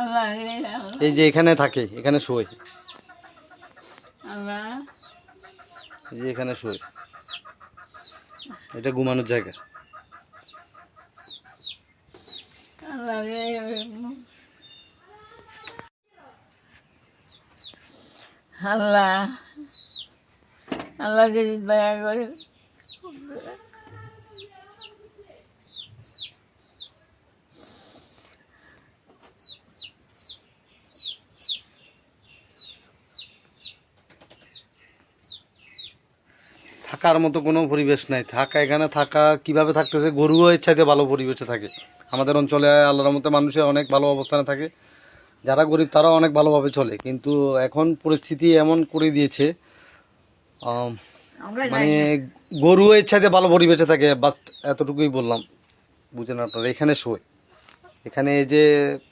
আল্লাহ। এই যে এখানে থাকে এখানে শোয়। এই যে এখানে শোয়। এটা ঘুমানোর জায়গা। আল্লাহ আল্লাহ। আল্লাহ যদি দয়া করে। থাকার মতো কোনো পরিবেশ নাই। থাকা এখানে থাকা কীভাবে থাকতেছে গরুও ইচ্ছাতে ভালো পরিবেশে থাকে। আমাদের অঞ্চলে আল্লাহর মতো মানুষের অনেক ভালো অবস্থানে থাকে। যারা গরিব তারা অনেক ভালোভাবে চলে। কিন্তু এখন পরিস্থিতি এমন করে দিয়েছে মানে গরুও ইচ্ছাতে ভালো পরিবেশে থাকে বাস এতটুকুই বললাম। বুঝেন আপনারা এখানে শোয়। এখানে এই যে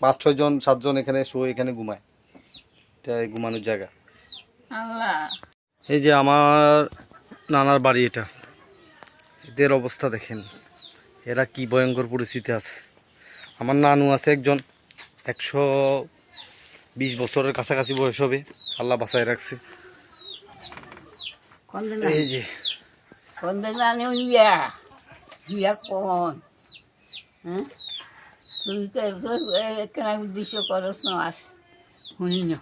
পাঁচ ছয় জন সাতজন এখানে শোয় এখানে ঘুমায়। এটা ঘুমানোর জায়গা। এই যে আমার নানার বাড়ি এটা। এদের অবস্থা দেখেন। এরা কি ভয়ঙ্কর পরিস্থিতি আছে। আমার নানু আছে একজন একশো বিশ বছরের কাছাকাছি বয়স হবে। আল্লাহ বাঁচায় রাখছে। এই যে। হ্যাঁ? তুই তো উদ্দেশ্য করস না আস শুনি না।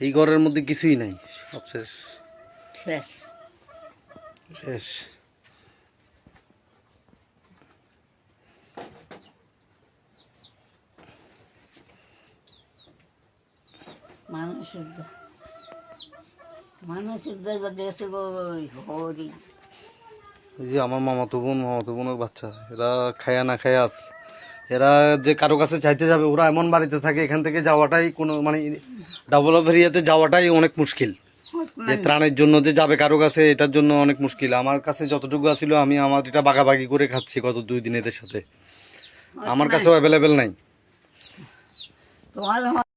এই ঘরের মধ্যে কিছুই নাই সব শেষ। শেষ। শেষ। মানুষের দা- দেশে হরি। এই যে আমার মামাতো বোন মামাতো বোনের বাচ্চা। এরা খায়া না খায়া আছে এরা যে কারও কাছে চাইতে যাবে ওরা এমন বাড়িতে থাকে এখান থেকে যাওয়াটাই কোনো মানে ডেভেলপ এরিয়াতে যাওয়াটাই অনেক মুশকিল। যে ত্রাণের জন্য যে যাবে কারও কাছে এটার জন্য অনেক মুশকিল। আমার কাছে যতটুকু আছিল আমি আমার এটা বাগাবাগি করে খাচ্ছি গত দুই দিন এদের সাথে। আমার কাছেও অ্যাভেলেবেল নাই।